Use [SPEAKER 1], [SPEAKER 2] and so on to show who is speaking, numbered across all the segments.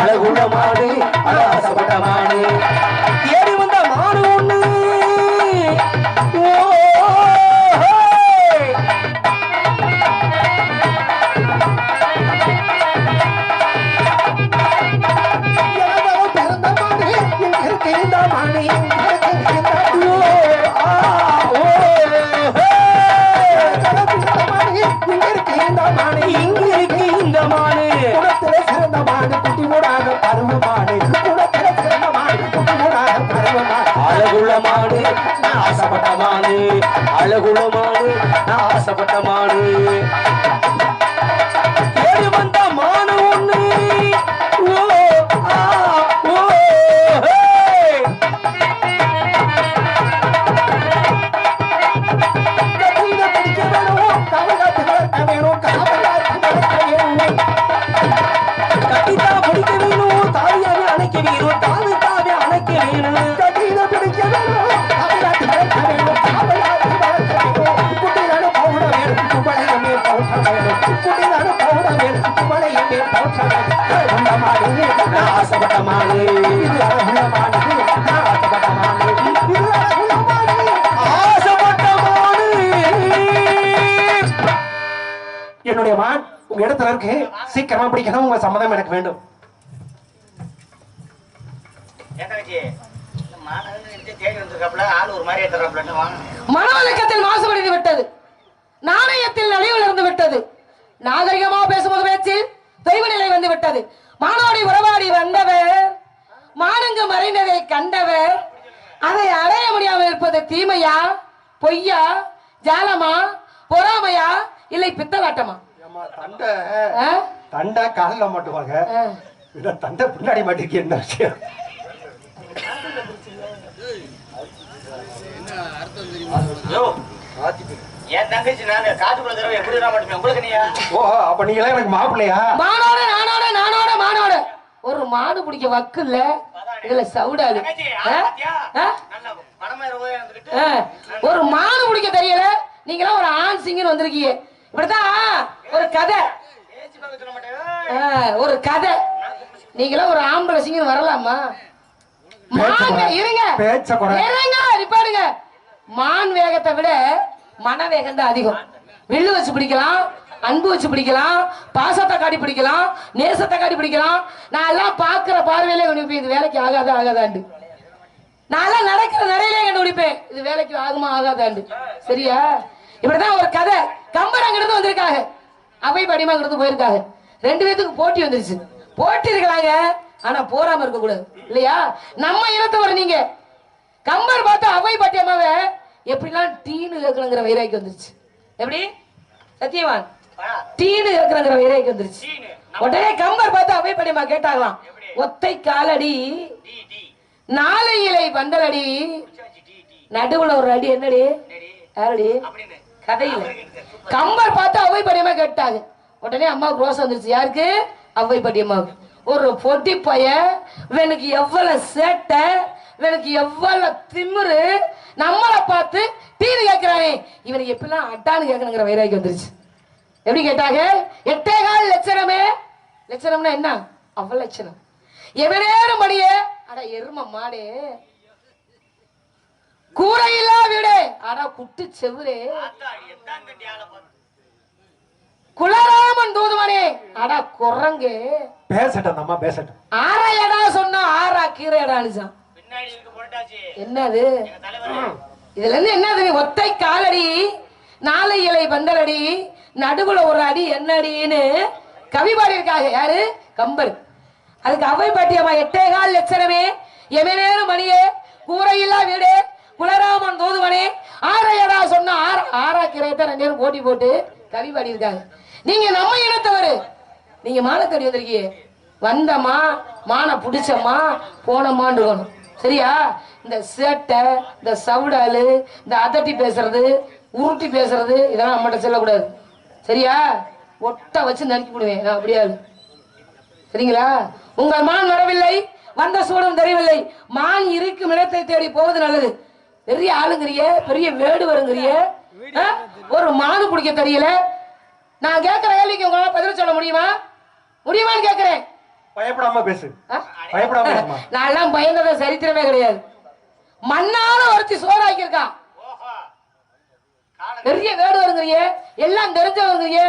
[SPEAKER 1] அழகுள்ள மாடு
[SPEAKER 2] அழகுள்ள மாடு குணமானு நான் ஆசைப்பட்ட மாடு
[SPEAKER 1] சீக்கிரமா பிடிக்கணும் உங்க சம்மதம் எனக்கு வேண்டும்.
[SPEAKER 3] மனோலக்கத்தில் மாசுபடிந்து விட்டது. நாணயத்தில் நலிவு இருந்து விட்டது. நாகரிகமா பேசும்போது பேச்சில் தெய்வ நிலை வந்து விட்டது. மானோடி உறவாடி வந்தவர் மானங்கு மறைந்ததை கண்டவர் அதை அடைய முடியாமல் இருப்பது தீமையா பொய்யா ஜாலமா பொறாமையா இல்லை பித்தலாட்டமா?
[SPEAKER 1] தண்டை.
[SPEAKER 3] ஆ?
[SPEAKER 1] தண்டை காலில் மாட்டுவாங்க. இதை தண்டை பின்னாடி மாட்டிருக்கேன் என்ன விஷயம்?
[SPEAKER 4] என் தங்கச்சி நானு காட்டுக்குள்ள தடவை எப்படி வர மாட்டேன் உங்களுக்கு நீயா?
[SPEAKER 1] ஓ அப்ப நீங்களே எனக்கு மாப்பிள்ளையா?
[SPEAKER 3] மானோட நானோட நானோட மானோட. ஒரு மாடு பிடிக்க வக்கு இல்ல இதுல சவுடாது. ஒரு மாடு பிடிக்க தெரியல. நீங்களாம் ஒரு ஆண் சிங்கர் வந்திருக்கீங்க. இப்படிதான் ஒரு கதை. ஒரு கதை. நீங்களாம் ஒரு ஆம்பளை சிங்கர் வரலாமா? இருங்க. இருங்க நிப்பாடுங்க மான் வேகத்தை விட மன வேகம் தான் அதிகம். வில்லு வச்சு பிடிக்கலாம் அன்பு வச்சு பிடிக்கலாம் பாசத்தை காட்டி பிடிக்கலாம் நேசத்தை காட்டி பிடிக்கலாம். நான் எல்லாம் பாக்குற பார்வையிலே கண்டுபிடிப்பேன் இது வேலைக்கு ஆகாத ஆகாதாண்டு. நான் எல்லாம் நடக்கிற நடையிலே கண்டுபிடிப்பேன் இது வேலைக்கு ஆகுமா ஆகாதாண்டு. சரியா? இப்படிதான் ஒரு கதை. கம்பர் அங்கிருந்து வந்திருக்காங்க. அவை படிமா அங்கிருந்து போயிருக்காங்க. ரெண்டு பேத்துக்கு போட்டி வந்துருச்சு. போட்டி இருக்கலாங்க ஆனா போறாம இருக்க கூடாது. இல்லையா? நம்ம இனத்தவர் நீங்க. கம்பர் பார்த்து அவை பாட்டியம்மாவை எப்படிலாம் டீனு கேட்கணுங்கிற வைராக்கி வந்துருச்சு. எப்படி? சத்தியவான் டீனு கேட்கணுங்கிற வைராக்கி வந்துருச்சு.
[SPEAKER 4] டீனு.
[SPEAKER 3] உடனே கம்பர் பார்த்து அவை பாட்டியம்மா கேட்டாங்களாம். ஒத்தை காலடி. நாலு இலை பந்தலடி. நடுவுல ஒரு அடி என்னடி? யாரடி. கதையில. கம்பர் பார்த்து அவை படியமா கேட்டாங்க. உடனே அம்மாவுக்கு ரோசம் வந்துருச்சு. யாருக்கு? அவை படியம்மாவுக்கு. ஒரு பொட்டி பைய இவனுக்கு எவ்வளவு சேட்டை இவனுக்கு எவ்வளவு திமிரு நம்மளை பார்த்து டீனு கேட்கிறானே இவனுக்கு எப்படிலாம் அட்டான்னு கேட்கணுங்கிற வைராக்கி வந்துருச்சு. எப்படி கேட்டாங்க? எட்டே கால் லட்சணமே. லட்சணம்னா என்ன? அவ்வளவு லட்சணம் எவனேரும் மணியே அட எரும மாடே. கூரையில்லா வீடு. அட குட்டு செவுரே. குலராமன் தூதுவனே. அட குரங்கு.
[SPEAKER 1] பேசட்டும் அம்மா பேசட்டும்.
[SPEAKER 3] ஆரையடா சொன்னா ஆறா
[SPEAKER 4] பின்னாடி இருக்கு பொருட்டாச்சு
[SPEAKER 3] என்னது? இதுல இருந்து என்னது? ஒத்தை காலடி நாலு இலை பந்தலடி நடுவுல ஒரு அடி என்ன அடின்னு கவி பாடியிருக்காங்க. யாரு? கம்பர் அதுக்கு அவை பாட்டியம்மா எட்டே கால் லட்சணமே. எமனேரும் மணியே கூரையில்லா வீடு. குலராமன் தூதுவனே ஆரையடா சொன்ன ஆறா ஆறா ரெண்டு பேரும் போட்டி போட்டு கவி பாடியிருக்காங்க நீங்க நம்ம இனத்தவர். நீங்க மானத்தடி வந்திருக்கீங்க. வந்தமா மானை பிடிச்சம்மா போனமான்னு இருக்கணும். சரியா? இந்த சேட்டை இந்த சவுடாலு இந்த அதட்டி பேசுறது உருட்டி பேசுறது இதெல்லாம் நம்மகிட்ட சொல்லக்கூடாது. சரியா? ஒட்ட வச்சு நறுக்கி விடுவேன் நான் அப்படியா சரிங்களா? உங்கள் மான் வரவில்லை வந்த சூடம் தெரியவில்லை. மான் இருக்கும் இடத்தை தேடி போவது நல்லது. பெரிய ஆளுங்கிறிய பெரிய வேடு வருங்கிறிய? ஒரு மானு பிடிக்க தெரியல. நான் கேட்கிற கேள்விக்கு உங்களால பதில் சொல்ல முடியுமா? முடியுமான்னு கேட்கிறேன்
[SPEAKER 1] பயப்படாம பேசு? பயப்படாம
[SPEAKER 3] நான் எல்லாம் பயந்தத சரித்திரமே கிடையாது. மண்ணால ஒருத்தி சோறாக்கியிருக்கா பெரிய வேடு வருங்கிறீங்க எல்லாம் தெரிஞ்சவங்கிறீங்க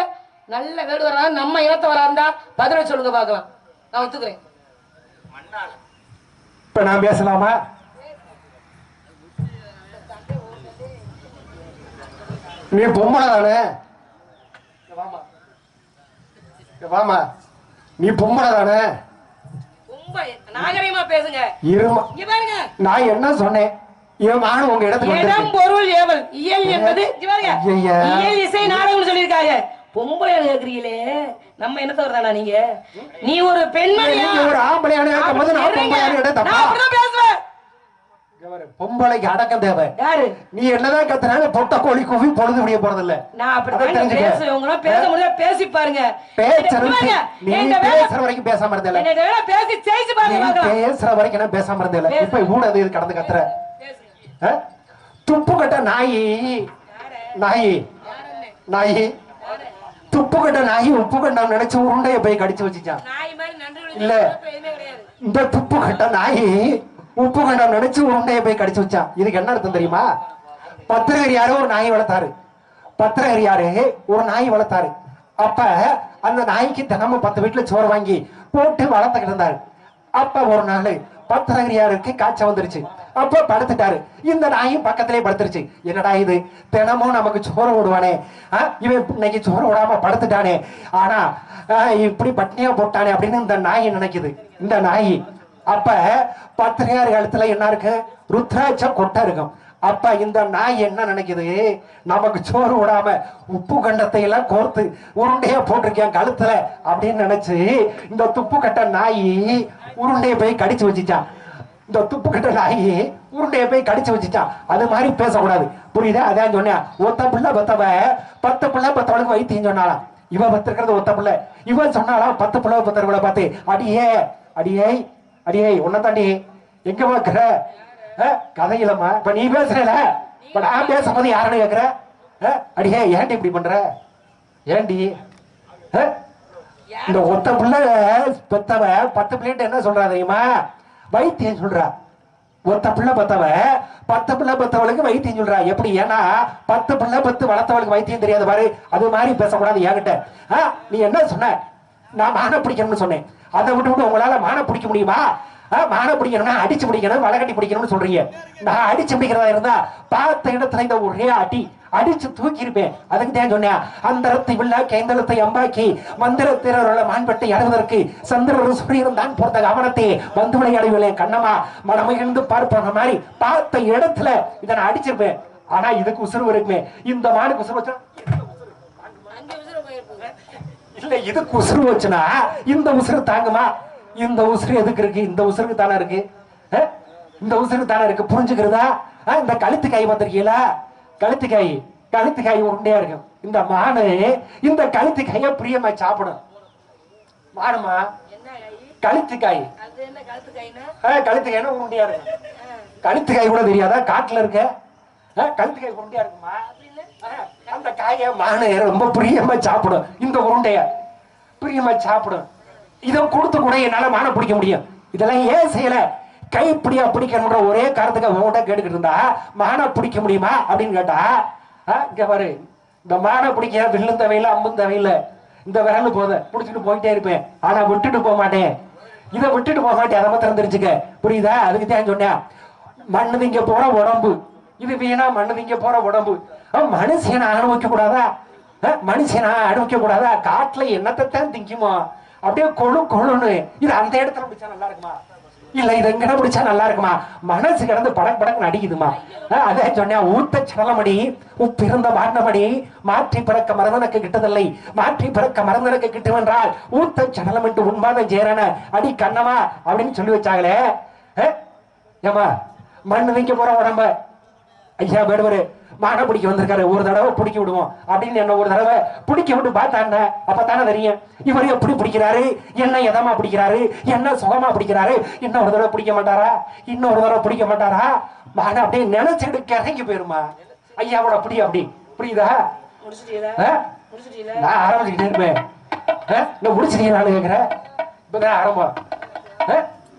[SPEAKER 3] நல்ல வேடு வரா நம்ம இனத்தை வராந்தா பதில சொல்லுங்க பார்க்கலாம். நான் ஒத்துக்கிறேன்.
[SPEAKER 1] இப்ப நான் பேசலாமா? நீ பொம்பளை தானே. இங்க வாம்மா. நீ பொம்பளை தானே?
[SPEAKER 3] நாகரிகமா பேசுங்க.
[SPEAKER 1] இருமா.
[SPEAKER 3] பாருங்க.
[SPEAKER 1] நான் என்ன சொன்னேன்? என் உங்க இடத்துக்கு
[SPEAKER 3] இடம். பொருள் ஏவல். இயல் என்பது பாருங்க. இயல் இசை நாடகம் சொல்லியிருக்காங்க. பொம்பளை கேக்குறீங்களே. நம்ம என்னத்தவர் தானா நீங்க? நீ ஒரு பெண்மணியா
[SPEAKER 1] நீங்க ஒரு ஆம்பளையான கேட்கும்போது நான். பொம்பளையான
[SPEAKER 3] பேசுவேன்.
[SPEAKER 1] பொம்பளைக்கு அடக்கம் தேவை.
[SPEAKER 3] யாரு?
[SPEAKER 1] நீ என்னதான் கத்துனாலும் பொட்ட கோழி கூவி பொழுது விடிய போறது இல்ல
[SPEAKER 3] நான் பேச முடியல பேசி பாருங்க.
[SPEAKER 1] பேசுறது நீ பேசுற வரைக்கும் பேசாம இருந்தல.
[SPEAKER 3] பேசி ஜெயிச்சு பாருங்க
[SPEAKER 1] பேசுற வரைக்கும் நான் பேசாம இருந்தல. இப்ப ஊடது இது கடந்து கத்துற? துப்பு கட்ட நாயி. நாயி. நாயி. துப்பு கட்ட நாயி உப்பு கண்டம் நினைச்சு உருண்டைய போய் கடிச்சு வச்சுச்சான். இல்ல. இந்த துப்பு கட்ட நாயி உப்பு கண்டம் நினைச்சு உருண்டையை போய் கடிச்சு வச்சான் இதுக்கு என்ன அர்த்தம் தெரியுமா? பத்திரகிரியாரு ஒரு நாய் வளர்த்தாரு. பத்திரகிரியாரு ஒரு நாய் வளர்த்தாரு. அப்ப அந்த நாய்க்கு தினமும் பத்து வீட்டுல சோறு வாங்கி போட்டு வளர்த்துக்கிட்டு இருந்தாரு. அப்ப ஒரு நாள் பத்திரகிரியாருக்கு காய்ச்சல் வந்துருச்சு. அப்ப படுத்துட்டாரு. இந்த நாயும் பக்கத்திலே படுத்துருச்சு. என்னடா இது? தினமும் நமக்கு சோறு விடுவானே இவன் இன்னைக்கு சோறு விடாம படுத்துட்டானே. ஆனா இப்படி பட்னியா போட்டானே அப்படின்னு இந்த நாய் நினைக்குது. இந்த நாய் அப்ப பத்திரிகார் காலத்துல என்ன இருக்கு? ருத்ராட்சம் கொட்டை இருக்கும். அப்ப இந்த நாய் என்ன நினைக்குது? நமக்கு சோறு விடாம உப்பு கண்டத்தை எல்லாம் கோர்த்து உருண்டையா போட்டிருக்கேன் கழுத்துல? அப்படின்னு நினைச்சு இந்த துப்பு கட்ட நாய் உருண்டைய போய் கடிச்சு வச்சுச்சான் இந்த துப்பு கட்ட நாய் உருண்டைய போய் கடிச்சு வச்சுச்சான் அது மாதிரி பேசக்கூடாது. புரியுதா? அதான் சொன்னேன். ஒத்த பிள்ளை பத்தவ பத்து பிள்ளை பத்தவளுக்கு வைத்தியம் சொன்னாலாம் இவ பத்திருக்கிறது ஒத்த பிள்ளை. இவன் சொன்னாலாம் பத்து பிள்ளை பத்தவளை பார்த்து அடியே அடியே அடியே உன்னை தாண்டி எங்க பாக்குற கதையிலம்மா. இப்ப நீ பேசுறல. இப்ப நான் பேசும்போது யாருன்னு கேக்குற? அடியே ஏன்டி இப்படி பண்ற? ஏன்டி? இந்த ஒத்த பிள்ளை பெத்தவ பத்து பிள்ளைட்டு என்ன சொல்றா தெரியுமா? வைத்தியம் சொல்றா. ஒத்த பிள்ளை பத்தவ பத்து பிள்ளை பத்தவளுக்கு வைத்தியம் சொல்றா. எப்படி? ஏன்னா பத்து பிள்ளை பத்து வளர்த்தவளுக்கு வைத்தியம் தெரியாத பாரு. அது மாதிரி பேசக்கூடாது என்கிட்ட. ஆ, நீ என்ன சொன்ன? நான் மான பிடிக்கணும்னு சொன்னேன். அதை விட்டு விட்டு உங்களால மானை பிடிக்க முடியுமா? மானை பிடிக்கணும்னா அடிச்சு பிடிக்கணும் வளகட்டி பிடிக்கணும்னு சொல்றீங்க. நான் அடிச்சு பிடிக்கிறதா இருந்தா பார்த்த இடத்துல இந்த ஒரே அடி அடிச்சு தூக்கி இருப்பேன் அதுக்கு தான் சொன்னேன் அந்தரத்தை வில்லா கேந்தளத்தை அம்பாக்கி மந்திரத்திரருள்ள மாண்பட்டை அடைவதற்கு சந்திரர் சூரியனும் தான் பொறுத்த கவனத்தை. வந்து விளையாடுவில்லை கண்ணமா மனமகிழ்ந்து பார்ப்பாங்க மாதிரி பார்த்த இடத்துல இதை நான் அடிச்சிருப்பேன். ஆனா இதுக்கு உசுறு இருக்குமே. இந்த மானுக்கு உசுறு வச்சா
[SPEAKER 3] உசுர
[SPEAKER 1] இல்ல இதுக்கு உசுறு வச்சுனா இந்த உசுறு தாங்குமா? இந்த உசுறு எதுக்கு இருக்கு? இந்த உசுருக்கு தானே இருக்கு? இந்த உசுருக்கு தானே இருக்கு? புரிஞ்சுக்கிறதா? இந்த கழுத்து கை வந்திருக்கீங்களா கழுத்து கை கழுத்து கை உருண்டையா இருக்கும் இந்த மானு இந்த கழுத்து கைய பிரியமா சாப்பிடும். மானுமா? கழுத்து காய்
[SPEAKER 3] கழுத்து கைனா
[SPEAKER 1] உருண்டையா இருக்கும் கழுத்து காய் கூட தெரியாதா? காட்டுல இருக்க. கழுத்து காய் உருண்டையா இருக்குமா? அந்த காயை மானு ரொம்ப பிரியமா சாப்பிடும். இந்த உருண்டைய பிரியமா சாப்பிடும். இதை கொடுத்து கூட என்னால மானை பிடிக்க முடியும். இதெல்லாம் ஏன் செய்யல? கைப்பிடியா பிடிக்கணுன்ற ஒரே காரணத்துக்கு உங்ககிட்ட கேட்டுக்கிட்டு இருந்தா மானை பிடிக்க முடியுமா? அப்படின்னு கேட்டா இங்க பாரு. இந்த மானை பிடிக்க வில்லும் தேவையில்ல அம்பும் தேவையில்ல. இந்த விரல் போத பிடிச்சிட்டு போயிட்டே இருப்பேன். ஆனா விட்டுட்டு போக மாட்டேன். இதை விட்டுட்டு போக மாட்டேன். அதை மாத்திரம் தெரிஞ்சுக்க. புரியுதா? அதுக்கு தான் சொன்னேன். மண்ணு திங்க போற உடம்பு. இது வீணா மண்ணு திங்க போற உடம்பு. மனுஷனா அனுபவிக்க கூடாதா மனுஷனா அனுபவிக்க கூடாதா காட்டுல என்னத்தான் திங்குமோ? அப்படியே கொழு கொழுன்னு. இது அந்த இடத்துல பிடிச்சா நல்லா இருக்குமா? இல்ல இது எங்கட பிடிச்சா நல்லா இருக்குமா? மனசு கிடந்து படக் படக்கு நடிக்குதுமா? அதே சொன்னேன் ஊத்த சடலமடி உப்பிருந்த வாண்டமடி மாற்றி பிறக்க மறந்தனக்கு கிட்டதில்லை. மாற்றி பிறக்க மறந்தனக்கு கிட்டுவென்றால் ஊத்த சடலம் என்று உண்மாதம் சேரன. அடி கண்ணமா அப்படின்னு சொல்லி வச்சாங்களே. ஏமா ஏம்மா மண்ணு வைக்க போற உடம்ப. ஐயா பேடுவரு மான பிடிக்க வந்திருக்காரு. ஒரு தடவை பிடிக்க விடுவோம். அப்படின்னு என்ன ஒரு தடவை பிடிக்க விட்டு பார்த்தாங்க அப்பதானே தெரியும். இவர் எப்படி பிடிக்கிறாரு? என்ன எதமா பிடிக்கிறாரு? என்ன சுகமா பிடிக்கிறாரு? இன்னும் ஒரு தடவை பிடிக்க மாட்டாரா? இன்னொரு தடவை பிடிக்க மாட்டாரா? மான அப்படியே நினைச்சுட்டு கிறங்கி போயிருமா? ஐயாவோட பிடி அப்படி புரியுதா? நான் ஆரம்பிச்சுக்கிட்டே இருப்பேன்? நான் முடிச்சிட்டீங்களான்னு கேட்கிறேன் இப்பதான் ஆரம்பம்?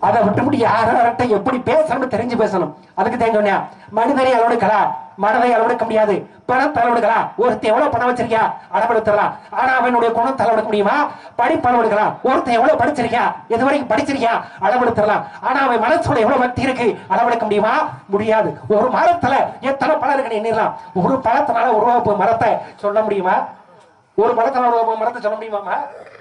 [SPEAKER 1] அதை விட்டுவிட்டு யார்கிட்ட எப்படி பேசணும்னு தெரிஞ்சு பேசணும். அதுக்கு தான் சொன்னேன். மனிதனை அளவெடுக்கலாம் மனதை அளவெடுக்க முடியாது. பணம் அளவெடுக்கலாம் ஒருத்தன் எவ்வளவு பணம் வச்சிருக்கியா? அளவெடுத்துடலாம் ஆனா அவனுடைய குணம் தலைவெடுக்க முடியுமா? படிப்பு அளவெடுக்கலாம் ஒருத்தன் எவ்வளவு படிச்சிருக்கியா? எது வரைக்கும் படிச்சிருக்கியா? அளவெடுத்துடலாம் ஆனா அவன் மனசோட எவ்வளவு பக்தி இருக்கு? அளவெடுக்க முடியுமா? முடியாது. ஒரு மரத்துல எத்தனை பழம் இருக்குன்னு எண்ணிடலாம். ஒரு பழத்தினால உருவாப்பு மரத்தை சொல்ல முடியுமா? ஒரு படத்துல உருவாப்பு மரத்தை சொல்ல முடியுமாமா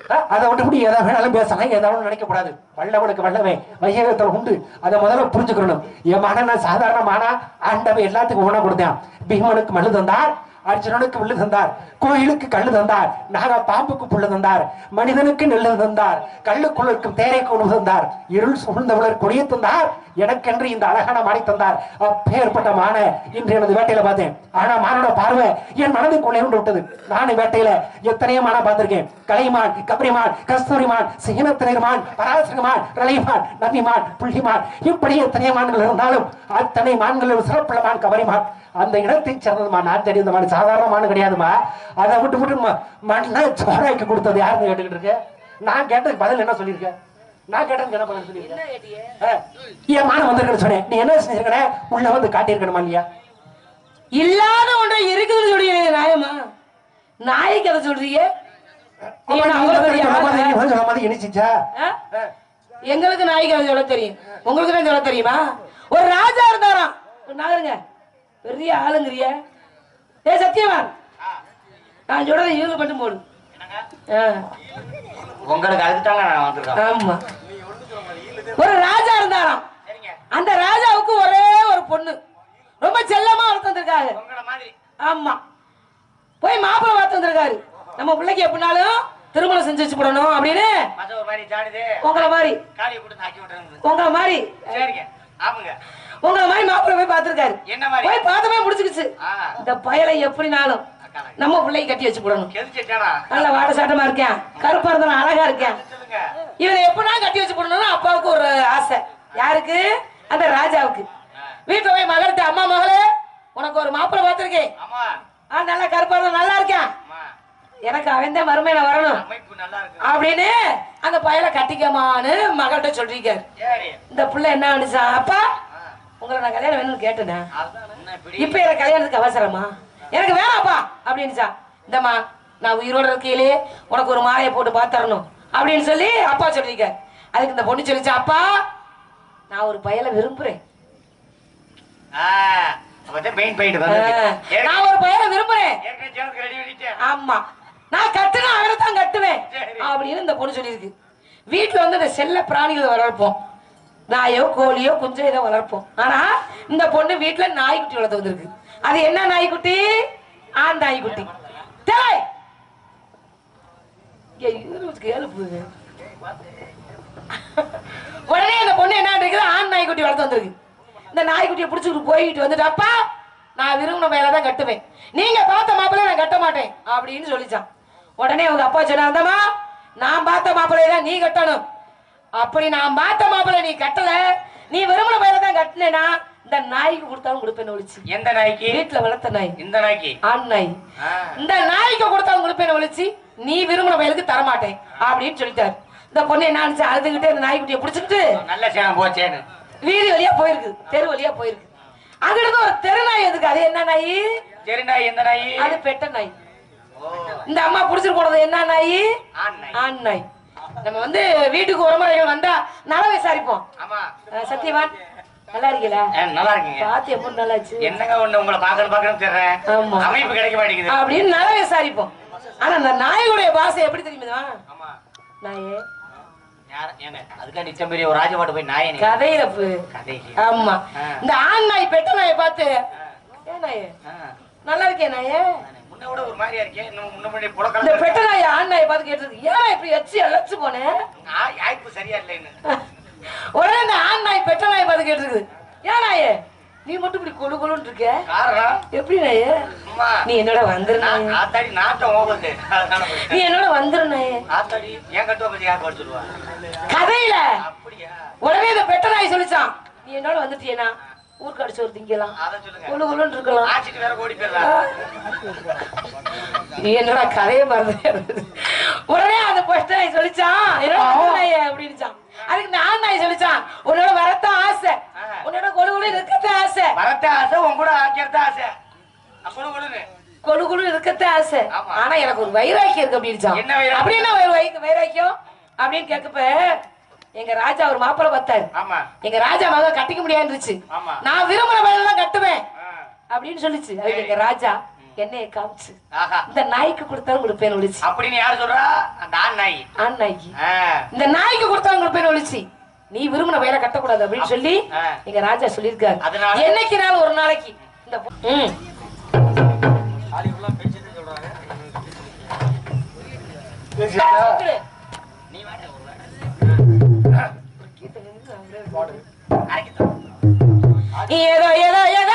[SPEAKER 1] அதை விட்டு இப்படி எதாவது வேணாலும் பேசலாம். எதாவது நினைக்க கூடாது வல்லவனுக்கு வல்லவே வையகத்தில் உண்டு. அதை முதல்ல புரிஞ்சுக்கணும். என் மகன சாதாரண மானா ஆண்டவன் எல்லாத்துக்கும் உணவு கொடுத்தான். பீமனுக்கு மல்லு தந்தார். அர்ஜுனனுக்கு வில்லு தந்தார். கோயிலுக்கு கல்லு தந்தார் நாகா பாம்புக்கு புல்லு தந்தார் மனிதனுக்கு நெல்லு தந்தார் கல்லுக்குள்ளிருக்கும் தேரைக்கு உணவு தந்தார் இருள் சூழ்ந்தவளர் கொடிய தந்தார் எனக்கென்று இந்த அழகான மானை தந்தார். அப்பேற்பட்ட மான இன்று எனது வேட்டையில பார்த்தேன். ஆனா மானோட பார்வை என் மனதுக்குள்ளே உண்டு விட்டது. நானும் வேட்டையில எத்தனையோ மானா பார்த்திருக்கேன். கலைமான் கபரிமான் கஸ்தூரிமான் சீனத்திரைமான் பராசகமான் ரலைமான் நபிமான் புள்ளிமான் இப்படி எத்தனையோ மான்கள் இருந்தாலும் அத்தனை மான்களில் சிறப்புள்ள மான் கபரிமான். அந்த இடத்தை சேர்ந்ததுமா? நான் தெரிந்த மான் சாதாரண மான் கிடையாதுமா? அதை விட்டு விட்டு ம- மண்ணை சோறாக்கி கொடுத்தது யாருன்னு கேட்டுக்கிட்டு இருக்க? நான் கேட்டதுக்கு பதில் என்ன சொல்லியிருக்கேன் நான் கேட்டதுக்கு என்ன பதில் சொல்லியிருக்கேன் என் மானம் வந்திருக்கேன்னு சொன்னேன். நீ என்ன செஞ்சிருக்கன? உள்ள வந்து காட்டியிருக்கணுமா இல்லையா?
[SPEAKER 3] இல்லாத ஒன்றை இருக்குதுன்னு சொல்றீங்க நியாயமா நாய்க்கு அதை சொல்றீங்க? எங்களுக்கு நாய்க்கு அதை சொல்ல தெரியும். உங்களுக்கு தான் சொல்ல தெரியுமா? ஒரு ராஜா இருந்தாராம். நகருங்க. பெரிய ஆளுங்கிறிய. ஏ சத்தியவான். நான் சொல்றதை இவங்க மட்டும் போடு.
[SPEAKER 4] உங்களுக்கு அதுக்கு தாங்க நான் வந்திருக்கேன்.
[SPEAKER 3] ஆமா. ஒரு ராஜா இருந்தாராம். அந்த ராஜாவுக்கு ஒரே ஒரு பொண்ணு. ரொம்ப செல்லமா வளர்த்து வந்திருக்காங்க
[SPEAKER 4] உங்களை மாதிரி.
[SPEAKER 3] ஆமா. போய் மாப்பிள்ளை பார்த்து வந்திருக்காரு. நம்ம பிள்ளைக்கு எப்படினாலும் திருமணம் செஞ்சு வச்சு போடணும் அப்படின்னு
[SPEAKER 4] மத்த ஒரு மாதிரி ஜாடுது.
[SPEAKER 3] உங்களை மாதிரி. உங்களை மாதிரி.
[SPEAKER 4] சரிங்க. ஆமாங்க
[SPEAKER 3] உங்களை மாதிரி மாப்பிள்ளை போய் பார்த்திருக்காரு.
[SPEAKER 4] என்ன மாதிரி?
[SPEAKER 3] போய் பார்த்தவே முடிச்சுக்கிச்சு இந்த பயலை எப்படினாலும் நம்ம பிள்ளைக்கு கட்டி வச்சு போடணும். நல்ல வாட சாட்டமா இருக்கேன். கருப்பா இருந்தாலும் அழகா இருக்கேன். இவனை எப்படினா கட்டி வச்சு போடணும்னு அப்பாவுக்கு ஒரு ஆசை. யாருக்கு? அந்த ராஜாவுக்கு. வீட்டுல போய் மகள்கிட்ட அம்மா மகளே உனக்கு ஒரு மாப்பிள்ளை பார்த்திருக்கேன்.
[SPEAKER 4] ஆமா.
[SPEAKER 3] ஆ நல்லா கருப்பா இருந்தா நல்லா இருக்கேன். எனக்கு அவன் தான் மறுமையில வரணும். அப்படின்னு அந்த பயலை கட்டிக்கமான்னு மகள்கிட்ட சொல்லிருக்காரு
[SPEAKER 4] சரி.
[SPEAKER 3] இந்த புள்ள என்ன பண்ணுச்சா அப்பா உங்களை நான் கல்யாணம் வேணும்னு கேட்டேனே. இப்ப எனக்கு கல்யாணத்துக்கு அவசரமா? எனக்கு வேணாப்பா அப்படின்னுச்சா இந்தம்மா நான் உயிரோட இருக்கையிலே உனக்கு ஒரு மாலையை போட்டு பார்த்தரணும் அப்படின்னு சொல்லி அப்பா சொல்லிருக்காரு அதுக்கு இந்த பொண்ணு சொல்லிச்சா அப்பா நான் ஒரு பயலை விரும்புறேன். நான் ஒரு பயலை விரும்புறேன். ஆமா. நான் கட்டுனா அவனை தான் கட்டுவேன். அப்படின்னு இந்த பொண்ணு சொல்லியிருக்கு வீட்டுல வந்து இந்த செல்ல பிராணிகளை வளர்ப்போம். நாயோ கோழியோ குஞ்சோ ஏதோ வளர்ப்போம். ஆனா இந்த பொண்ணு வீட்டுல நாய்க்குட்டி வளர்த்து வந்திருக்கு. அது என்ன நாய்க்குட்டி? ஆண் நாய்க்குட்டி. டேய்! உடனே அந்த பொண்ணு என்ன இருக்குது ஆண் நாய்க்குட்டி வளர்த்து வந்திருக்கு. இந்த நாய்க்குட்டியை பிடிச்சிட்டு போயிட்டு வந்துட்டப்பா நான் விரும்பின மேல தான் கட்டுவேன். நீங்க பார்த்த மாப்பிள்ளை நான் கட்ட மாட்டேன் அப்படின்னு சொல்லிச்சான். உடனே உங்க அப்பா சொன்னாந்தம்மா நான் பார்த்த மாப்பிள்ளைய தான் நீ கட்டணும். அப்படி நான் பார்த்த மாப்பிள்ளை நீ கட்டல. நீ விரும்பின மேல தான் கட்டினேனா இந்த நாய்க்கு கொடுத்தாலும் கொடுப்பேன் ஒழிச்சு.
[SPEAKER 4] எந்த நாய்க்கு?
[SPEAKER 3] வீட்டுல வளர்த்த நாய்.
[SPEAKER 4] இந்த நாய்க்கு?
[SPEAKER 3] ஆண் நாய். இந்த நாய்க்கு கொடுத்தாலும் கொடுப்பேன் ஒழிச்சு. நீ விரும்பின வயலுக்கு தரமாட்டேன். அப்படின்னு சொல்லிட்டாரு. இந்த பொண்ணு என்ன நினைச்சு அழுதுகிட்டே இந்த நாய்க்குட்டியை பிடிச்சிக்கிட்டு
[SPEAKER 4] நல்ல சேனம் போச்சேன்னு.
[SPEAKER 3] வீதி வழியா போயிருக்கு. தெரு வழியா போயிருக்கு. அங்கிருந்து ஒரு தெரு நாய் எதுக்கு? அது என்ன நாய்?
[SPEAKER 4] நாய் எந்த நாய்?
[SPEAKER 3] அது பெட்ட நாய். இந்த அம்மா புடிச்சிட்டு போனது என்ன நாய்?
[SPEAKER 4] ஆண் நாய்.
[SPEAKER 3] நம்ம வந்து வீட்டுக்கு உரமுறைகள் வந்தா நல விசாரிப்போம். சத்யவான். நல்லா இருக்கீங்களா?
[SPEAKER 4] நல்லா இருக்கீங்க.
[SPEAKER 3] பாத்து எப்படி நல்லாச்சு?
[SPEAKER 4] என்னங்க ஒண்ணு உங்களை பாக்கணும் பாக்கணும். அமைப்பு கிடைக்க மாட்டேங்குது.
[SPEAKER 3] அப்படின்னு நல விசாரிப்போம். ஆனா அந்த நாயுடைய பாசை எப்படி தெரியுமா? நாயே. இந்த ஆண் நாய் பெட்ட நாயை பார்த்து ஏன் நாயே? நல்லா இருக்கே நாயே?
[SPEAKER 4] முன்ன விட ஒரு மாதிரியா இருக்கே இன்னும் முன்ன முன்னாடி
[SPEAKER 3] இந்த
[SPEAKER 4] புடக்கல
[SPEAKER 3] பெட்ட நாய் ஆண் நாயை பார்த்து கேட்டது ஏன் இப்படி எச்சி அழைச்சு போனேன்?
[SPEAKER 4] சரியா இல்லைன்னு.
[SPEAKER 3] உடனே இந்த ஆண் நாய் பெட்ட நாயை பார்த்து கேட்டிருக்குது. ஏன் நாயே? நீ மட்டும் இப்படி கொழு கொழுன்னு இருக்க?
[SPEAKER 4] காரணம்?
[SPEAKER 3] எப்படி நாயே? நீ என்னோட வந்துரு
[SPEAKER 4] நான்
[SPEAKER 3] நாயே.
[SPEAKER 4] ஆத்தாடி நாட்டம் ஓகுது
[SPEAKER 3] நீ. என்னோட வந்துரு நாயே.
[SPEAKER 4] ஆத்தாடி ஏன் கட்டுவ பத்தி யார் படிச்சிருவா
[SPEAKER 3] கதையில உடனே இந்த பெட்ட நாய் சொல்லிச்சான். நீ என்னோட வந்துட்டியேனா? ஊருக்கு அடிச்சு ஒரு திங்கலாம் கொழு கொழுன்னு இருக்கலாம்.
[SPEAKER 4] ஆச்சிட்டு வேற ஓடி போயிடலாம்
[SPEAKER 3] என்னடா கதையை மறந்து உடனே அந்த பொஸ்ட் நாய் சொல்லிச்சான் என்னடா அந்த நாய் அப்படின்னுச்சான். அதுக்கு நான் நாய் சொல்லிச்சான் உன்னோட வரத்தான் ஆசை. உன்னோட கொழு கொழு இருக்கத்தான் ஆசை.
[SPEAKER 4] வரத்த ஆசை உன் கூட ஆக்கிறத ஆசை. அப்படி கொடுங்க
[SPEAKER 3] கொழு கொழு இருக்கத்தான் ஆசை. ஆனா எனக்கு ஒரு வைராக்கியம் இருக்கு அப்படின்னுச்சான்
[SPEAKER 4] என்ன?
[SPEAKER 3] அப்படி என்ன வைராக்கியம்? அப்படின்னு கேட்கப்ப எங்க ராஜா ஒரு மாப்பிள்ளை பார்த்தாரு. எங்க ராஜா மக கட்டிக்க முடியாதுச்சு
[SPEAKER 4] ஆமா.
[SPEAKER 3] நான் விரும்புற தான் கட்டுவேன். அப்படின்னு சொல்லிச்சு. எங்க ராஜா என்னைய காமிச்சு இந்த நாய்க்கு கொடுத்தாலும் கொடுப்பேன் ஒழிச்சு.
[SPEAKER 4] அப்படின்னு யார் சொல்றா? அந்த ஆண் நாய்.
[SPEAKER 3] ஆண் நாய்க்கு. இந்த நாய்க்கு கொடுத்தாலும் கொடுப்பேன் ஒழிச்சு. நீ விரும்பின பையனை கட்டக்கூடாது அப்படின்னு சொல்லி. எங்க ராஜா சொல்லியிருக்காரு? என்னைக்கு நாள் ஒரு நாளைக்கு? இந்த. ஏதோ ஏதோ ஏதோ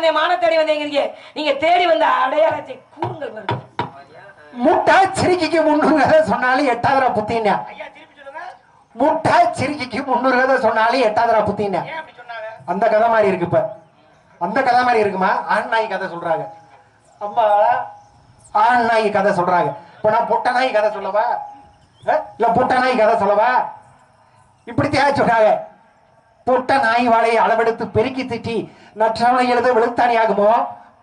[SPEAKER 3] வந்தேன் மான தேடி வந்தேங்கிறீங்க. நீங்க தேடி வந்த அடையாளத்தை கூறுங்கள் பாருங்க
[SPEAKER 1] முட்டா சிரிக்கிக்கு முன்னூறு கதை சொன்னாலும் புத்தின்னா.
[SPEAKER 4] திருப்பி சொல்லுங்க.
[SPEAKER 1] முட்டா சிரிக்கிக்கு முன்னூறு கதை சொன்னாலும் புத்தின்னா.
[SPEAKER 4] அப்படி சொன்னாங்க?
[SPEAKER 1] அந்த கதை மாதிரி இருக்கு இப்ப. அந்த கதை மாதிரி இருக்குமா? ஆண் நாய் கதை சொல்றாங்க. அம்மா ஆண் நாய் கதை சொல்றாங்க. இப்ப நான் பொட்ட நாய் கதை சொல்லவா? இல்ல பொட்ட நாய் கதை சொல்லவா? இப்படித்தான் சொல்றாங்க பொட்ட நாய் வாழையை அளவெடுத்து பெருக்கி திட்டி நற்றவனை எழுத வெளுத்தாணி ஆகுமோ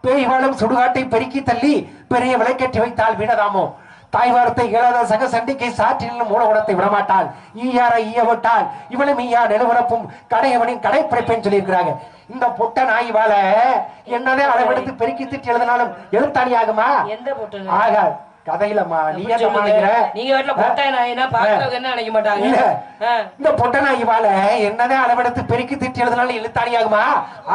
[SPEAKER 1] பேய் வாழும் சுடுகாட்டை பெருக்கி தள்ளி பெரிய விலைக்கட்டி வைத்தால் வீணதாமோ? தாய் வார்த்தை இழாத சக சண்டிக்கை சாற்றிலும் மூல உடத்தை விடமாட்டாள். ஈயார ஈய விட்டால் இவளும் ஈயா நெடுவரப்பும் கடையவனின் கடைப்பிடிப்பேன்னு சொல்லியிருக்கிறாங்க. இந்த பொட்ட நாய் வாழை என்னதே அளவெடுத்து பெருக்கி திட்டி எழுதினாலும் எழுத்தாணி ஆகுமா ஆகாது. கதையிலம்மா நீ. நினைக்கிற
[SPEAKER 3] நீங்க வீட்டுல பொட்டை நாயினா பாக்குறவங்க என்ன நினைக்க மாட்டாங்க.
[SPEAKER 1] இந்த பொட்ட நாய் வாழ என்னதான் அளவெடுத்து பெருக்கி திட்டி எழுதினாலும் இழுத்தாணி ஆகுமா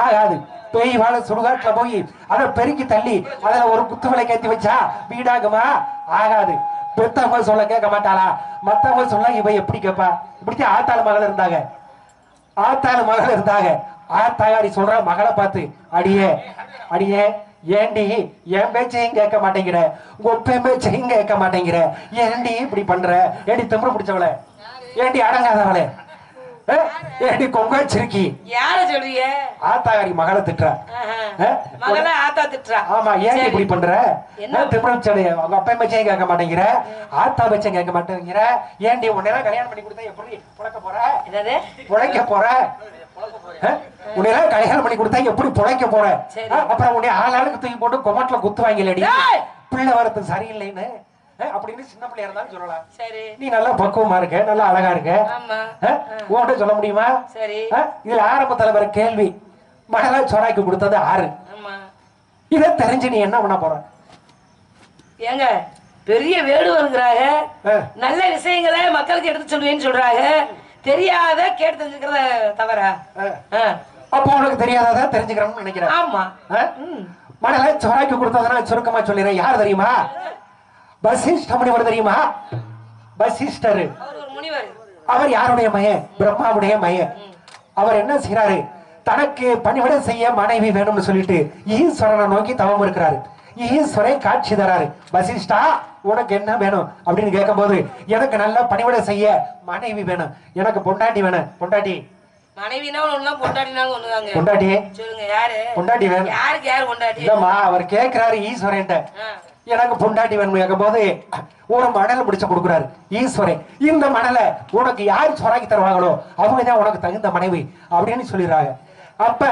[SPEAKER 1] ஆகாது. பேய் வாழ சுடுகாட்டுல போய் அதை பெருக்கி தள்ளி அதுல ஒரு குத்து விலை ஏத்தி வச்சா வீடாகுமா ஆகாது. பெத்தவங்க சொல்ல கேட்க மாட்டாளா? மத்தவங்க சொல்ல இவ எப்படி கேப்பா? இப்படித்தான் ஆத்தாள் மகள் இருந்தாங்க. ஆத்தாள் மகள் இருந்தாங்க. ஆத்தாயாடி சொல்ற மகளை பார்த்து அடியே அடியே. ஏண்டி என் பேச்சையும் கேட்க மாட்டேங்கிற? ஒப்பன் பேச்சையும் கேட்க மாட்டேங்கிற? ஏண்டி இப்படி பண்ற? ஏண்டி திமிரு பிடிச்சவள? ஏண்டி அடங்காதவளே? அஹ்? ஏண்டி கொங்க வச்சிருக்கி?
[SPEAKER 3] யார சொல்றீங்க
[SPEAKER 1] ஆத்தாயாரி மகளை திட்டுற?
[SPEAKER 3] மகள ஆத்தா திட்டுறா.
[SPEAKER 1] ஆமா ஏன். இப்படி பண்ற?
[SPEAKER 3] என்ன?
[SPEAKER 1] என்ன? திமிரு பிடிச்சவளே உங்க அப்பன் பேச்சையும் கேட்க மாட்டேங்கிற? ஆத்தா பேச்சையும் கேட்க மாட்டேங்கிற? ஏண்டி உன்னை கல்யாணம் பண்ணி கொடுத்தா எப்படி புழக்க போற?
[SPEAKER 3] என்னது?
[SPEAKER 1] புழைக்க போற? உன்னையெல்லாம் கல்யாணம் பண்ணி கொடுத்தா எப்படி புழைக்க போற? அப்புறம் உன்னை ஆளாளுக்கு தூக்கி போட்டு கொமட்டில குத்து வாங்கலடி! பிள்ளை வரது சரியில்லைன்னு? அப்படின்னு சின்ன பிள்ளையா இருந்தாலும் சொல்லலாம்.
[SPEAKER 3] சரி.
[SPEAKER 1] நீ நல்லா பக்குவமா இருக்க நல்லா அழகா இருக்க? உன்கிட்ட சொல்ல முடியுமா?
[SPEAKER 2] சரி?
[SPEAKER 1] இதுல ஆரம்பத்துல வர கேள்வி. மகளா சொராக்கி கொடுத்தது ஆறு. இதை தெரிஞ்சு நீ என்ன பண்ண போற?
[SPEAKER 2] ஏங்க பெரிய வேடுவருங்கிறாங்க? நல்ல விஷயங்களை மக்களுக்கு எடுத்து சொல்லுவேன்னு சொல்றாங்க தெரியாத கேட்டு தெரிஞ்சுக்கிறத. ஆ.
[SPEAKER 1] அப்போ உனக்கு தெரியாததா தெரிஞ்சுக்கிறேன்னு நினைக்கிறேன்.
[SPEAKER 2] ஆமா?
[SPEAKER 1] மகளா சொராக்கி கொடுத்ததுனா சுருக்கமா சொல்லிடுறேன். யார் தெரியுமா? பசிஷ்ட முனிவர் தெரியுமா? பசிஷ்டர்
[SPEAKER 2] அவர் ஒரு முனிவர்.
[SPEAKER 1] அவர் யாருடைய மையன் பிரம்மாவுடைய மையன் அவர் என்ன செய்யறாரு தனக்கு பணிவிட செய்ய மனைவி வேணும்னு சொல்லிட்டு ஈஸ்வரனை நோக்கி தவம் இருக்கிறாரு. ஈஸ்வரன் காட்சி தராரு? வசிஷ்டா உனக்கு என்ன வேணும்? அப்படின்னு கேட்கும்போது எனக்கு நல்ல பணிவிட செய்ய மனைவி வேணும். எனக்கு பொண்டாட்டி வேணும். பொண்டாட்டி. பொண்டாட்டி. பொண்டாட்டி வேணும்.
[SPEAKER 2] யாருக்கு யாரு பொண்டாட்டி?
[SPEAKER 1] இல்லம்மா அவர் கேட்கிறாரு ஈஸ்வரன்ட்ட.
[SPEAKER 2] ஆ.
[SPEAKER 1] எனக்கு பொண்டாட்டி வேணும் கேட்கும் போது ஒரு மணலை முடிச்சு கொடுக்குறாரு ஈஸ்வரன். இந்த மணலை உனக்கு யார் சொராக்கி தருவாங்களோ அவங்க தான் உனக்கு தகுந்த மனைவி அப்படின்னு சொல்லிடுறாங்க. அப்ப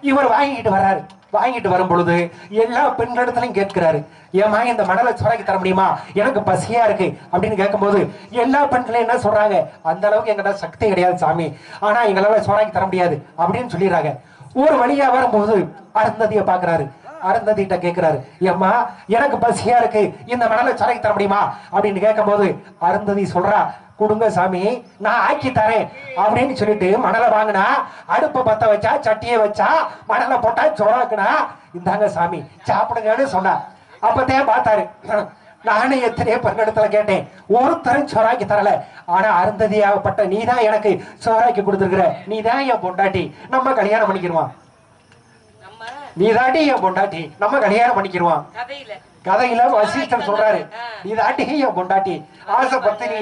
[SPEAKER 1] இவர் வாங்கிட்டு வர்றாரு. வாங்கிட்டு வரும் பொழுது எல்லா பெண்களிடத்திலையும் கேட்கிறாரு ஏமா இந்த மணலை சுரக்கி தர முடியுமா? எனக்கு பசியா இருக்கு. அப்படின்னு கேட்கும்போது எல்லா பெண்களையும் என்ன சொல்றாங்க? அந்த அளவுக்கு எங்கிட்ட சக்தி கிடையாது சாமி. ஆனா எங்களால சுரக்கி தர முடியாது. அப்படின்னு சொல்லிடுறாங்க. ஒரு வழியா வரும்போது அருந்ததிய பாக்குறாரு அருந்ததிட்ட கேட்கிறாரு ஏம்மா எனக்கு பசியா இருக்கு. இந்த மணலை சொராக்கி தர முடியுமா? அப்படின்னு கேட்கும் போது அருந்ததி சொல்றா கொடுங்க சாமி நான் ஆக்கி தரேன். அப்படின்னு சொல்லிட்டு மணலை வாங்கினா அடுப்பை பத்த வச்சா சட்டியை வச்சா மணலை போட்டா சொராக்குனா இந்தாங்க சாமி சாப்பிடுங்கன்னு சொன்னா. அப்பதான் பார்த்தாரு. நானே எத்தனையோ பெண்ணிடத்துல கேட்டேன். ஒருத்தரும் சோறாக்கி தரல. ஆனா அருந்ததியாகப்பட்ட நீதான் எனக்கு சோறாக்கி கொடுத்துருக்குற. நீதான் என் பொண்டாட்டி. நம்ம கல்யாணம் பண்ணிக்கிருவான்
[SPEAKER 3] நம்ம
[SPEAKER 1] நீதாண்டி என் பொண்டாட்டி. நம்ம கல்யாணம் பண்ணிக்கிருவான்
[SPEAKER 3] கதையில.
[SPEAKER 1] வசிஷ்டன் சொல்றாரு. நீ தாண்டி என் பொண்டாட்டி. ஆசைப்பட்டு நீ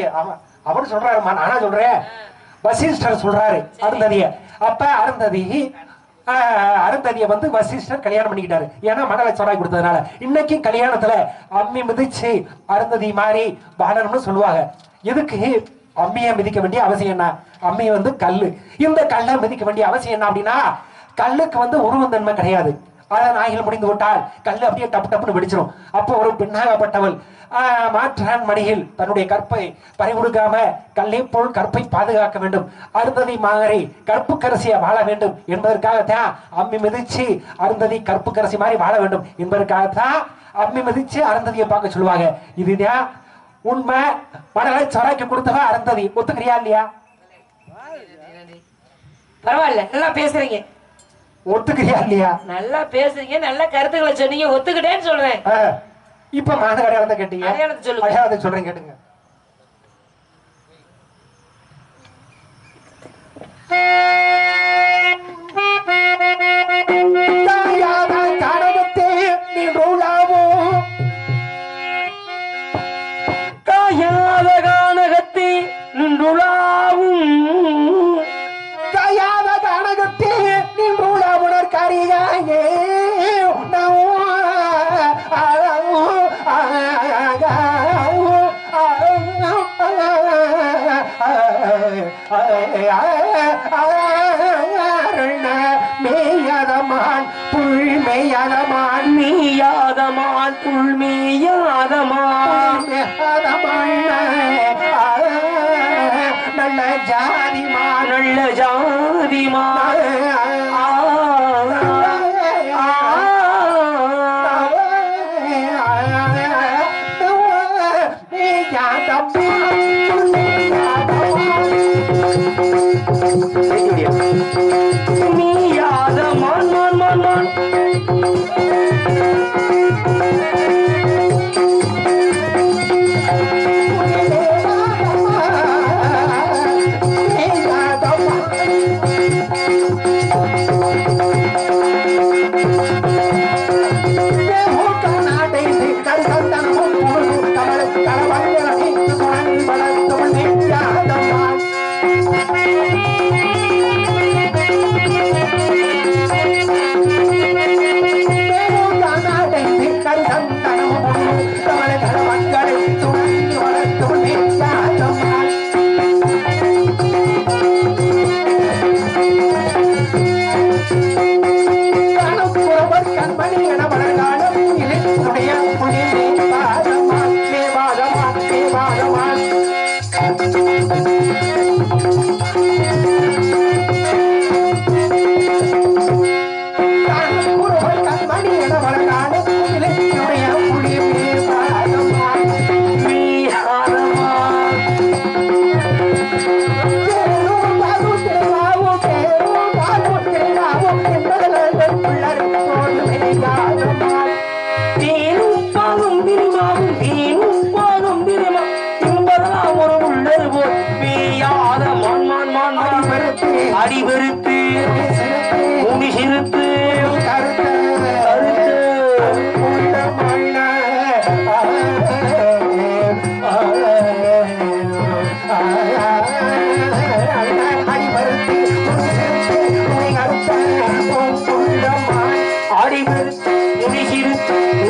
[SPEAKER 1] அவர் சொல்றாருமா? நானா சொல்றேன். வசிஷ்டர் சொல்றாரு. அருந்ததிய. அப்ப அருந்ததி அருந்ததிய வந்து வசிஷ்டர் கல்யாணம் பண்ணிக்கிட்டாரு. ஏன்னா மணலை சொராய் கொடுத்ததுனால. இன்னைக்கும் கல்யாணத்துல அம்மி மிதிச்சு அருந்ததி மாதிரி வாழணும்னு சொல்லுவாங்க. எதுக்கு? அம்மியை மிதிக்க வேண்டிய அவசியம் என்ன? அம்மி வந்து கல்லு. இந்த கல்லை மிதிக்க வேண்டிய அவசியம் என்ன அப்படின்னா கல்லுக்கு வந்து உருவந்தன்மை கிடையாது. அதை நாய்கள் முடிந்து விட்டால் கல் அப்படியே டப்பு டப்புன்னு வெடிச்சிடும் அப்போ ஒரு பின்னாகப்பட்டவள் ஆஹ், மாற்றான் மடியில் தன்னுடைய கற்பை பறிகொடுக்காம கல்லை போல் கற்பை பாதுகாக்க வேண்டும். அருந்ததி மாகரை கற்பு கரசியை வாழ வேண்டும் என்பதற்காகத்தான் அம்மி மிதிச்சு அருந்ததி கற்புக்கரசி மாதிரி வாழ வேண்டும் என்பதற்காகத்தான் அம்மி மிதிச்சு அருந்ததியை பார்க்க சொல்லுவாங்க. இதுதான் உண்மை. மணலை சொராக்கி கொடுத்தவ அருந்ததி. ஒத்துக்கிறியா இல்லையா?
[SPEAKER 3] பரவாயில்ல நல்லா பேசுறீங்க.
[SPEAKER 1] ஒத்துக்கிறியா இல்லையா?
[SPEAKER 3] நல்லா பேசுறீங்க நல்ல கருத்துக்களை சொன்னீங்க ஒத்துக்கிட்டேன்னு சொல்றேன்.
[SPEAKER 1] இப்ப மான அடையாளத்தை கேட்டீங்க.
[SPEAKER 3] அடையாளத்தை சொல்லுங்க.
[SPEAKER 1] அடையாளத்தை சொல்றேன் கேட்டுங்க. தாயாத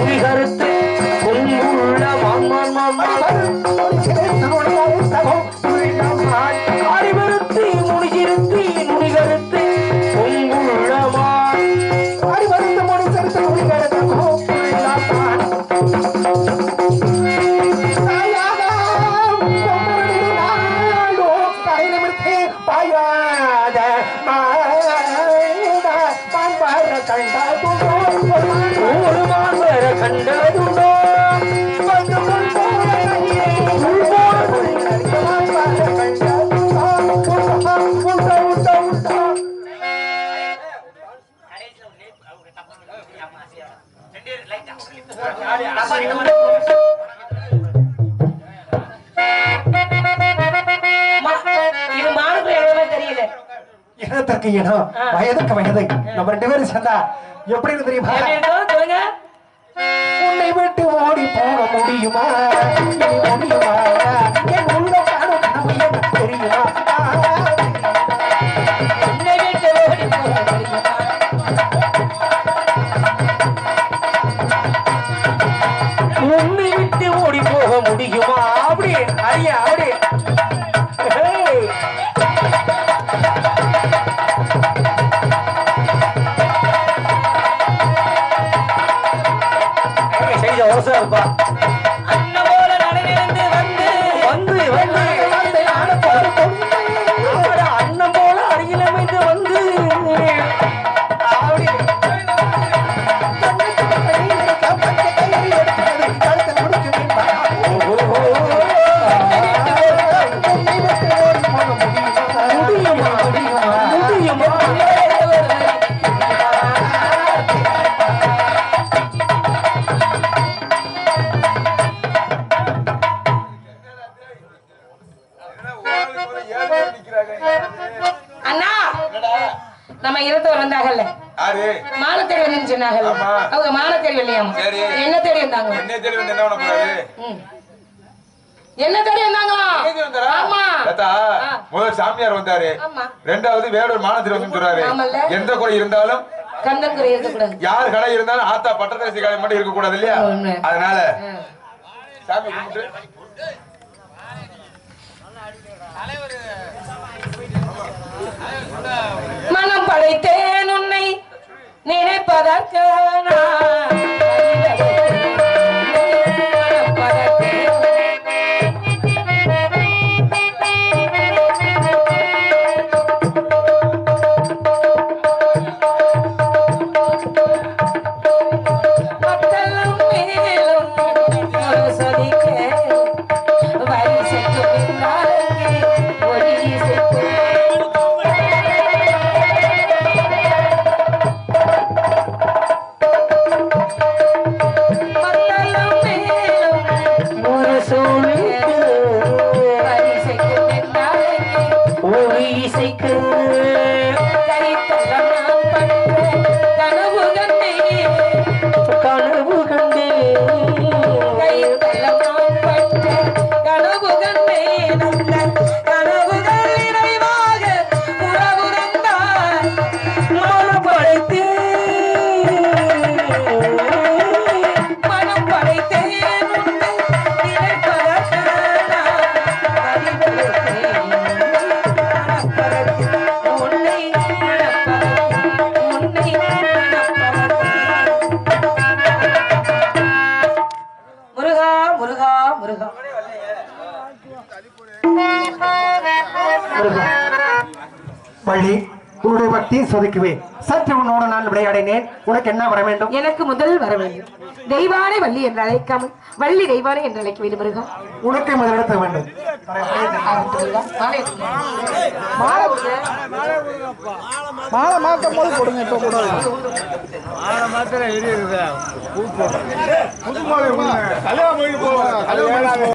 [SPEAKER 2] கருத்து
[SPEAKER 1] இனத்திற்கு இனம் வயதுக்கு வயது. நம்ம ரெண்டு பேரும் சேர்ந்தா எப்படின்னு தெரியுமா? உன்னை விட்டு ஓடி போக முடியுமா? முடியுமா
[SPEAKER 5] சாமியார் வந்தாரு ரெண்டாவது வேறொரு மானத்தில் வந்து சொல்றாரு. எந்த குறை இருந்தாலும் யார் கடை இருந்தாலும் ஆத்தா பட்டத்தரசி கடை மட்டும் இருக்க கூடாது இல்லையா. அதனால. சாமி
[SPEAKER 3] மனம் படைத்தேன் உன்னை நினைப்பதற்கு நான்
[SPEAKER 1] சொதுக்குவேன் சற்று உன்னோடு நான் விளையாடினேன். உனக்கு என்ன வர வேண்டும்?
[SPEAKER 3] எனக்கு முதல் வர வேண்டும். தெய்வானை வள்ளி என்று அழைக்காமல் வள்ளி தெய்வானை என்று அழைக்க வேண்டும்
[SPEAKER 1] உனக்கு முதலிடத்த வேண்டும்.
[SPEAKER 3] மாலை மாலை கொடுங்க.
[SPEAKER 6] மாலை மாட்டும் போது கொடுங்க இப்ப கூட
[SPEAKER 5] புது மாலை கல்யாணம் போவாங்க